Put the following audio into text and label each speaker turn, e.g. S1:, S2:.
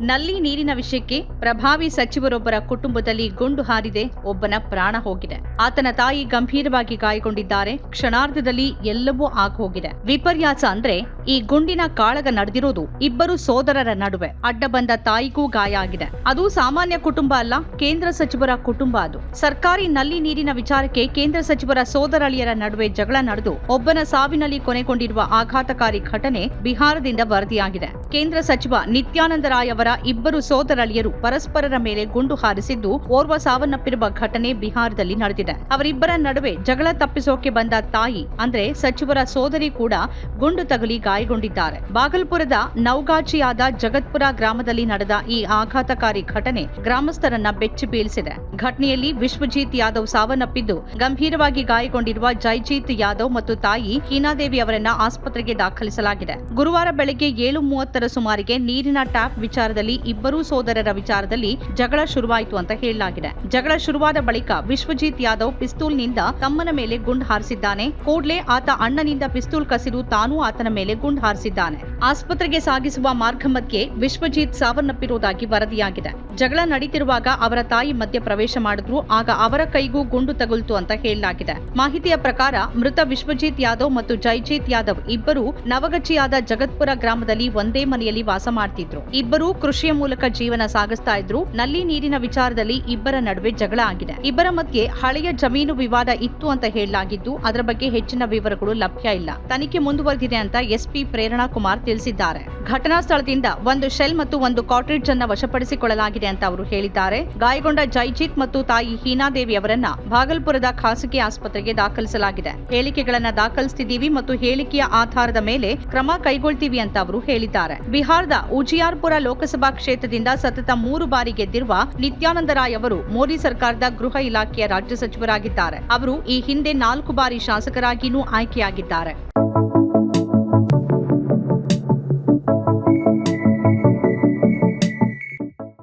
S1: ನಲ್ಲಿ ನೀರಿನ ವಿಷಯಕ್ಕೆ ಪ್ರಭಾವಿ ಸಚಿವರೊಬ್ಬರ ಕುಟುಂಬದಲ್ಲಿ ಗುಂಡು ಹಾರಿದೆ, ಒಬ್ಬನ ಪ್ರಾಣ ಹೋಗಿದೆ. ಆತನ ತಾಯಿ ಗಂಭೀರವಾಗಿ ಗಾಯಗೊಂಡಿದ್ದಾರೆ, ಕ್ಷಣಾರ್ಧದಲ್ಲಿ ಎಲ್ಲವೂ ಆಗೋಗಿದೆ ವಿಪರ್ಯಾಸ ಅಂದ್ರೆ ಈ ಗುಂಡಿನ ಕಾಳಗ ನಡೆದಿರೋದು ಇಬ್ಬರು ಸೋದರರ ನಡುವೆ. ಅಡ್ಡ ಬಂದ ತಾಯಿಗೂ ಗಾಯ ಆಗಿದೆ. ಅದು ಸಾಮಾನ್ಯ ಕುಟುಂಬ ಅಲ್ಲ, ಕೇಂದ್ರ ಸಚಿವರ ಕುಟುಂಬ ಅದು. ಸರ್ಕಾರಿ ನಲ್ಲಿ ನೀರಿನ ವಿಚಾರಕ್ಕೆ ಕೇಂದ್ರ ಸಚಿವರ ಸೋದರಳಿಯರ ನಡುವೆ ಜಗಳ ನಡೆದು ಒಬ್ಬನ ಸಾವಿನಲ್ಲಿ ಕೊನೆಗೊಂಡಿರುವ ಆಘಾತಕಾರಿ ಘಟನೆ ಬಿಹಾರದಿಂದ ವರದಿಯಾಗಿದೆ. ಕೇಂದ್ರ ಸಚಿವ ನಿತ್ಯಾನಂದ ರಾಯ್ ಅವರ ಇಬ್ಬರು ಸೋದರಳಿಯರು ಪರಸ್ಪರರ ಮೇಲೆ ಗುಂಡು ಹಾರಿಸಿದ್ದು ಓರ್ವ ಸಾವನ್ನಪ್ಪಿರುವ ಘಟನೆ ಬಿಹಾರದಲ್ಲಿ ನಡೆದಿದೆ. ಅವರಿಬ್ಬರ ನಡುವೆ ಜಗಳ ತಪ್ಪಿಸೋಕೆ ಬಂದ ತಾಯಿ, ಅಂದ್ರೆ ಸಚಿವರ ಸೋದರಿ ಕೂಡ ಗುಂಡು ತಗುಲಿ ಗಾಯಗೊಂಡಿದ್ದಾರೆ ಬಾಗಲ್ಪುರದ ನೌಗಾಚಿಯಾದ ಜಗತ್ಪುರ ಗ್ರಾಮದಲ್ಲಿ ನಡೆದ ಈ ಆಘಾತಕಾರಿ ಘಟನೆ ಗ್ರಾಮಸ್ಥರನ್ನ ಬೆಚ್ಚಿ ಬೀಳಿಸಿದೆ. ಘಟನೆಯಲ್ಲಿ ವಿಶ್ವಜಿತ್ ಯಾದವ್ ಸಾವನ್ನಪ್ಪಿದ್ದು, ಗಂಭೀರವಾಗಿ ಗಾಯಗೊಂಡಿರುವ ಜೈಜೀತ್ ಯಾದವ್ ಮತ್ತು ತಾಯಿ ಹೀನಾದೇವಿ ಅವರನ್ನ ಆಸ್ಪತ್ರೆಗೆ ದಾಖಲಿಸಲಾಗಿದೆ. ಗುರುವಾರ ಬೆಳಗ್ಗೆ ಏಳು ಮೂವತ್ತರ ಸುಮಾರಿಗೆ ನೀರಿನ ಟ್ಯಾಪ್ ವಿಚಾರದಲ್ಲಿ ಇಬ್ಬರೂ ಸೋದರರ ವಿಚಾರದಲ್ಲಿ ಜಗಳ ಶುರುವಾಯಿತು ಅಂತ ಹೇಳಲಾಗಿದೆ. ಜಗಳ ಶುರುವಾದ ಬಳಿಕ ವಿಶ್ವಜಿತ್ ಯಾದವ್ ಪಿಸ್ತೂಲ್ನಿಂದ ತಮ್ಮನ ಮೇಲೆ ಗುಂಡು ಹಾರಿಸಿದ್ದಾನೆ. ಕೂಡಲೇ ಆತ ಅಣ್ಣನಿಂದ ಪಿಸ್ತೂಲ್ ಕಸಿದು ತಾನೂ ಆತನ ಮೇಲೆ ಗುಂಡು ಹಾರಿಸಿದ್ದಾನೆ. ಆಸ್ಪತ್ರೆಗೆ ಸಾಗಿಸುವ ಮಾರ್ಗ ಮಧ್ಯೆ ವಿಶ್ವಜಿತ್ ಸಾವನ್ನಪ್ಪಿರುವುದಾಗಿ ವರದಿಯಾಗಿದೆ. ಜಗಳ ನಡೀತಿರುವಾಗ ಅವರ ತಾಯಿ ಮಧ್ಯ ಪ್ರವೇಶ ಮಾಡಿದ್ರು, ಆಗ ಅವರ ಕೈಗೂ ಗುಂಡು ತಗುಲಿತು ಅಂತ ಹೇಳಲಾಗಿದೆ. ಮಾಹಿತಿಯ ಪ್ರಕಾರ ಮೃತ ವಿಶ್ವಜಿತ್ ಯಾದವ್ ಮತ್ತು ಜೈಜಿತ್ ಯಾದವ್ ಇಬ್ಬರು ನವಗಚ್ಚಿಯಾದ ಜಗತ್ಪುರ ಗ್ರಾಮದಲ್ಲಿ ಒಂದೇ ಮನೆಯಲ್ಲಿ ವಾಸ ಮಾಡ್ತಿದ್ರು. ಇಬ್ಬರೂ ಕೃಷಿಯ ಮೂಲಕ ಜೀವನ ಸಾಗಿಸ್ತಾ ಇದ್ರು. ನಲ್ಲಿ ನೀರಿನ ವಿಚಾರದಲ್ಲಿ ಇಬ್ಬರ ನಡುವೆ ಜಗಳ ಆಗಿದೆ. ಇಬ್ಬರ ಮಧ್ಯೆ ಹಳೆಯ ಜಮೀನು ವಿವಾದ ಇತ್ತು ಅಂತ ಹೇಳಲಾಗಿದ್ದು, ಅದರ ಬಗ್ಗೆ ಹೆಚ್ಚಿನ ವಿವರಗಳು ಲಭ್ಯ ಇಲ್ಲ. ತನಿಖೆ ಮುಂದುವರೆದಿದೆ ಅಂತ ಎಸ್ಪಿ ಪ್ರೇರಣಾ ಕುಮಾರ್ ತಿಳಿಸಿದ್ದಾರೆ. ಘಟನಾ ಸ್ಥಳದಿಂದ ಒಂದು ಶೆಲ್ ಮತ್ತು ಒಂದು ಕಾಟ್ರಿಡ್ಜ್ ಅನ್ನ ವಶಪಡಿಸಿಕೊಳ್ಳಲಾಗಿದೆ ಅಂತ ಅವರು ಹೇಳಿದ್ದಾರೆ. ಗಾಯಗೊಂಡ ಜೈಜಿತ್ ಮತ್ತು ತಾಯಿ ಹೀನಾದೇವಿ ಅವರನ್ನ ಭಾಗಲ್ಪುರದ ಖಾಸಗಿ ಆಸ್ಪತ್ರೆಗೆ ದಾಖಲಿಸಲಾಗಿದೆ. ಹೇಳಿಕೆಗಳನ್ನ ದಾಖಲಿಸುತ್ತಿದ್ದೀವಿ ಮತ್ತು ಹೇಳಿಕೆಯ ಆಧಾರದ ಮೇಲೆ ಕ್ರಮ ಕೈಗೊಳ್ತೀವಿ ಅಂತ ಅವರು ಹೇಳಿದ್ದಾರೆ. ಬಿಹಾರದ ಉಜಿಯಾರ್ಪುರ ಲೋಕಸಭಾ ಕ್ಷೇತ್ರದಿಂದ ಸತತ ಮೂರು ಬಾರಿ ಗೆದ್ದಿರುವ ನಿತ್ಯಾನಂದ ರಾಯ್ ಅವರು ಮೋದಿ ಸರ್ಕಾರದ ಗೃಹ ಇಲಾಖೆಯ ರಾಜ್ಯ ಸಚಿವರಾಗಿದ್ದಾರೆ. ಅವರು ಈ ಹಿಂದೆ ನಾಲ್ಕು ಬಾರಿ ಶಾಸಕರಾಗಿಯೂ ಆಯ್ಕೆಯಾಗಿದ್ದಾರೆ.